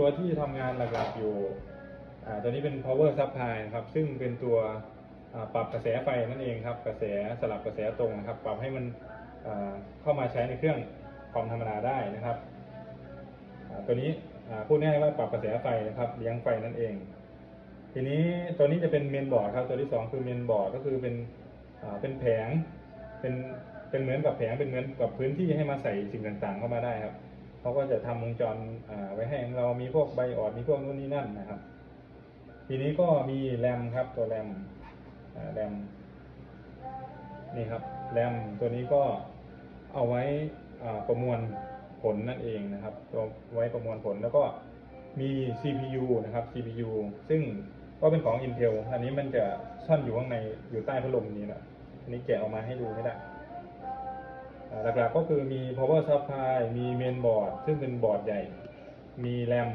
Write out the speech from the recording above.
ตัวที่ทำงานหลักๆอยู่อ่าตัวนี้เป็น power supply นะครับ ซึ่งเป็นตัวอ่าปรับกระแสไฟนั่นเองครับ กระแสสลับกระแสตรงนะครับ ปรับให้มันอ่าเข้ามาใช้ในเครื่องคอมธรรมดาได้นะครับอ่าตัวนี้อ่าพูดง่ายๆว่าปรับกระแสไฟนะครับ เลี้ยงไฟนั่นเอง ทีนี้ตัวนี้จะเป็นเมนบอร์ดครับ ตัวที่สองคือเมนบอร์ดก็คือเป็นอ่าเป็นแผง เป็นเป็นเหมือนกับแผง เป็นเหมือนกับพื้นที่ให้มาใส่สิ่งต่างๆ เข้ามาได้ครับ เขาก็จะทำวงจรไว้ให้เรามีพวกไบออดมีพวกนู่นนี่นั่นนะครับ ทีนี้ก็มีแรมครับตัวแรมแรมนี่ครับแรมตัวนี้ก็เอาไว้ประมวลผลนั่นเองนะครับตัวไว้ประมวลผลแล้วก็มี CPU นะครับ CPU ซึ่งก็เป็นของ Intel อันนี้มันจะซ่อนอยู่ข้างในอยู่ใต้พัดลมนี้นะอันนี้แกะออกมาให้ดูไม่ได้ หลักๆก็คือมี power supply มี main board ซึ่งเป็นบอร์ดใหญ่ มี RAM